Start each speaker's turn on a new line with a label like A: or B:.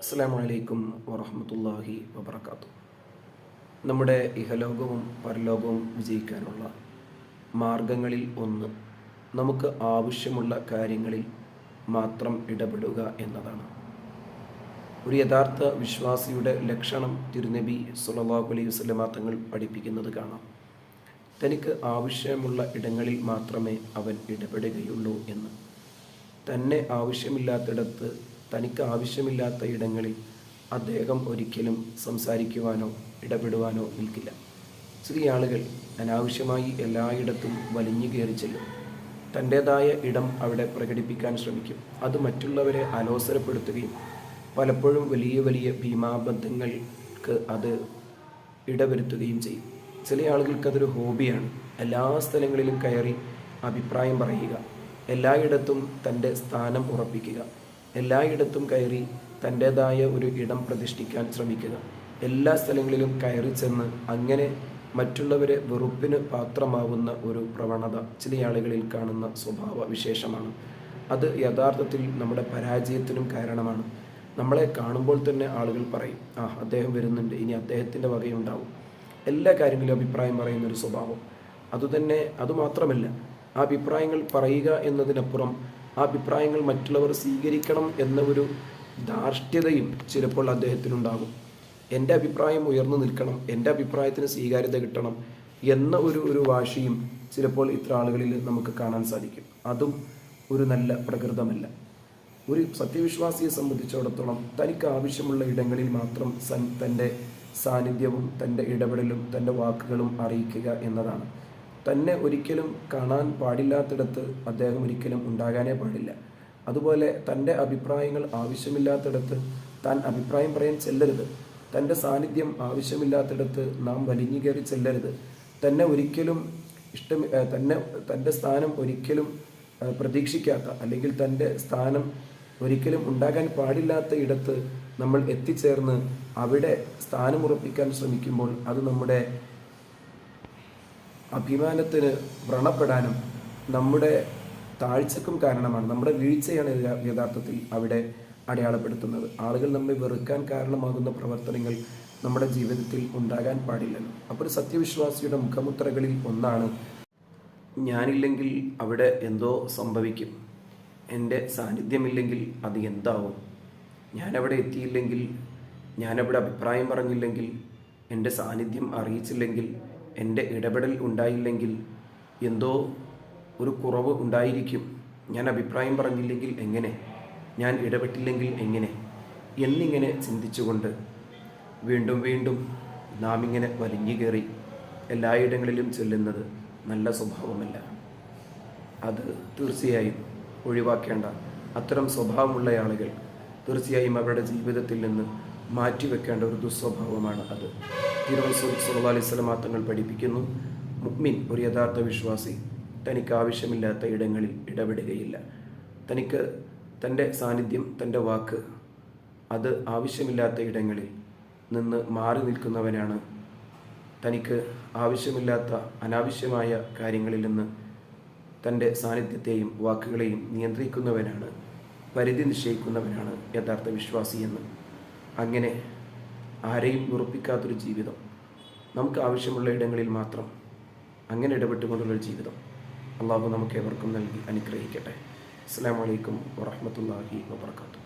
A: അസ്സാം വലൈക്കും വറഹമത്തല്ലാഹി വബർക്കാത്തു നമ്മുടെ ഇഹലോകവും പരലോകവും വിജയിക്കാനുള്ള മാർഗങ്ങളിൽ ഒന്ന് നമുക്ക് ആവശ്യമുള്ള കാര്യങ്ങളിൽ മാത്രം ഇടപെടുക എന്നതാണ്. ഒരു യഥാർത്ഥ വിശ്വാസിയുടെ ലക്ഷണം തിരുനബി സുലല്ലാഹു അലൈഹി വസല്ലമ തങ്ങൾ പഠിപ്പിക്കുന്നത് കാണാം. തനിക്ക് ആവശ്യമുള്ള ഇടങ്ങളിൽ മാത്രമേ അവൻ ഇടപെടുകയുള്ളൂ എന്ന്. തന്നെ ആവശ്യമില്ലാത്തിടത്ത് തനിക്ക് ആവശ്യമില്ലാത്ത ഇടങ്ങളിൽ അദ്ദേഹം ഒരിക്കലും സംസാരിക്കുവാനോ ഇടപെടുവാനോ നിൽക്കില്ല. ചില ആളുകൾ അനാവശ്യമായി എല്ലായിടത്തും വലിഞ്ഞു കയറി ചെല്ലും. തന്റേതായ ഇടം അവിടെ പ്രകടിപ്പിക്കാൻ ശ്രമിക്കും. അത് മറ്റുള്ളവരെ അലോസരപ്പെടുത്തുകയും പലപ്പോഴും വലിയ വലിയ ഭീമാബദ്ധങ്ങൾക്ക് അത് ഇടവരുത്തുകയും ചെയ്യും. ചില ആളുകൾക്ക് അതൊരു ഹോബിയാണ്. എല്ലാ സ്ഥലങ്ങളിലും കയറി അഭിപ്രായം പറയുക. എല്ലായിടത്തും തന്റെ സ്ഥാനം ഉറപ്പിക്കുക. എല്ലായിടത്തും കയറി തന്റെതായ ഒരു ഇടം പ്രതിഷ്ഠിക്കാൻ ശ്രമിക്കുക. എല്ലാ സ്ഥലങ്ങളിലും കയറി ചെന്ന് അങ്ങനെ മറ്റുള്ളവരെ വെറുപ്പിന് പാത്രമാവുന്ന ഒരു പ്രവണത ചില ആളുകളിൽ കാണുന്ന സ്വഭാവ വിശേഷമാണ്. അത് യഥാർത്ഥത്തിൽ നമ്മുടെ പരാജയത്തിനും കാരണമാണ്. നമ്മളെ കാണുമ്പോൾ തന്നെ ആളുകൾ പറയും ആ അദ്ദേഹം വരുന്നുണ്ട് ഇനി അദ്ദേഹത്തിന്റെ വകയുണ്ടാവും. എല്ലാ കാര്യങ്ങളിലും അഭിപ്രായം പറയുന്ന ഒരു സ്വഭാവം. അതുതന്നെ അതുമാത്രമല്ല ആ അഭിപ്രായങ്ങൾ പറയുക എന്നതിനപ്പുറം അഭിപ്രായങ്ങൾ മറ്റുള്ളവർ സ്വീകരിക്കണം എന്ന ഒരു ധാർഷ്ട്യതയും ചിലപ്പോൾ അദ്ദേഹത്തിനുണ്ടാകും. എന്റെ അഭിപ്രായം ഉയർന്നു നിൽക്കണം എന്റെ അഭിപ്രായത്തിന് സ്വീകാര്യത കിട്ടണം എന്ന ഒരു ഒരു വാശിയും ചിലപ്പോൾ ഇത്ര ആളുകളിൽ നമുക്ക് കാണാൻ സാധിക്കും. അതും ഒരു നല്ല പ്രകൃതമല്ല. ഒരു സത്യവിശ്വാസിയെ സംബന്ധിച്ചിടത്തോളം തനിക്ക് ആവശ്യമുള്ള ഇടങ്ങളിൽ മാത്രം സൻ തന്റെ സാന്നിധ്യവും തന്റെ ഇടപെടലും തന്റെ വാക്കുകളും അറിയിക്കുക എന്നതാണ്. തന്നെ ഒരിക്കലും കാണാൻ പാടില്ലാത്തിടത്ത് അദ്ദേഹം ഒരിക്കലും ഉണ്ടാകാനേ പാടില്ല. അതുപോലെ തന്റെ അഭിപ്രായങ്ങൾ ആവശ്യമില്ലാത്തിടത്ത് താൻ അഭിപ്രായം പറയാൻ ചെല്ലരുത്. തന്റെ സാന്നിധ്യം ആവശ്യമില്ലാത്തിടത്ത് നാം വലിഞ്ഞു കയറി ചെല്ലരുത്. തന്നെ ഒരിക്കലും ഇഷ്ടം തന്നെ തന്റെ സ്ഥാനം ഒരിക്കലും പ്രതീക്ഷിക്കാത്ത അല്ലെങ്കിൽ തന്റെ സ്ഥാനം ഒരിക്കലും ഉണ്ടാകാൻ പാടില്ലാത്ത ഇടത്ത് നമ്മൾ എത്തിച്ചേർന്ന് അവിടെ സ്ഥാനമുറപ്പിക്കാൻ ശ്രമിക്കുമ്പോൾ അത് നമ്മുടെ അഭിമാനത്തിന് വ്രണപ്പെടാനും നമ്മുടെ താഴ്ചക്കും കാരണമാണ്. നമ്മുടെ വീഴ്ചയാണ് യഥാ- യഥാർത്ഥത്തിൽ അവിടെ അടയാളപ്പെടുത്തുന്നത്. ആളുകൾ നമ്മെ വെറുക്കാൻ കാരണമാകുന്ന പ്രവർത്തനങ്ങൾ നമ്മുടെ ജീവിതത്തിൽ ഉണ്ടാകാൻ പാടില്ലല്ലോ. അപ്പോൾ ഒരു സത്യവിശ്വാസിയുടെ മുഖമുദ്രകളിൽ ഒന്നാണ് ഞാനില്ലെങ്കിൽ അവിടെ എന്തോ സംഭവിക്കും. എന്റെ സാന്നിധ്യമില്ലെങ്കിൽ അത് എന്താവും? ഞാനവിടെ എത്തിയില്ലെങ്കിൽ ഞാനവിടെ അഭിപ്രായം പറഞ്ഞില്ലെങ്കിൽ എന്റെ സാന്നിധ്യം അറിയിച്ചില്ലെങ്കിൽ എന്റെ ഇടപെടൽ ഉണ്ടായില്ലെങ്കിൽ എന്തോ ഒരു കുറവ് ഉണ്ടായിരിക്കും. ഞാൻ അഭിപ്രായം പറഞ്ഞില്ലെങ്കിൽ എങ്ങനെ? ഞാൻ ഇടപെട്ടില്ലെങ്കിൽ എങ്ങനെ? എന്നിങ്ങനെ ചിന്തിച്ചുകൊണ്ട് വീണ്ടും വീണ്ടും നാം ഇങ്ങനെ വലിഞ്ഞു കയറി എല്ലായിടങ്ങളിലും ചെല്ലുന്നത് നല്ല സ്വഭാവമല്ല. അത് തീർച്ചയായും ഒഴിവാക്കേണ്ട. അത്തരം സ്വഭാവമുള്ള ആളുകൾ തീർച്ചയായും അവരുടെ ജീവിതത്തിൽ നിന്ന് മാറ്റിവെക്കേണ്ട ഒരു ദുസ്വഭാവമാണ് അത്. തിരുവസൂൽ സുല്ലാ അലൈഹി സ്വലമാ തങ്ങൾ പഠിപ്പിക്കുന്നു. മുക്മിൻ ഒരു യഥാർത്ഥ വിശ്വാസി തനിക്ക് ആവശ്യമില്ലാത്ത ഇടങ്ങളിൽ ഇടപെടുകയില്ല. തനിക്ക് തന്റെ സാന്നിധ്യം തന്റെ വാക്ക് അത് ആവശ്യമില്ലാത്ത ഇടങ്ങളിൽ നിന്ന് മാറി നിൽക്കുന്നവനാണ്. തനിക്ക് ആവശ്യമില്ലാത്ത അനാവശ്യമായ കാര്യങ്ങളിൽ നിന്ന് തന്റെ സാന്നിധ്യത്തെയും വാക്കുകളെയും നിയന്ത്രിക്കുന്നവനാണ് പരിധി നിശ്ചയിക്കുന്നവനാണ് യഥാർത്ഥ വിശ്വാസി എന്ന്. അങ്ങനെ ആരെയും ഉറപ്പിക്കാത്തൊരു ജീവിതം നമുക്ക് ആവശ്യമുള്ള ഇടങ്ങളിൽ മാത്രം അങ്ങനെ ഇടപെട്ടുകൊണ്ടുള്ളൊരു ജീവിതം അള്ളാഹു നമുക്ക് ഏവർക്കും നൽകി അനുഗ്രഹിക്കട്ടെ. അസ്സാം വലൈക്കും വാഹമത്തല്ലാഹി വാബർക്കാത്തു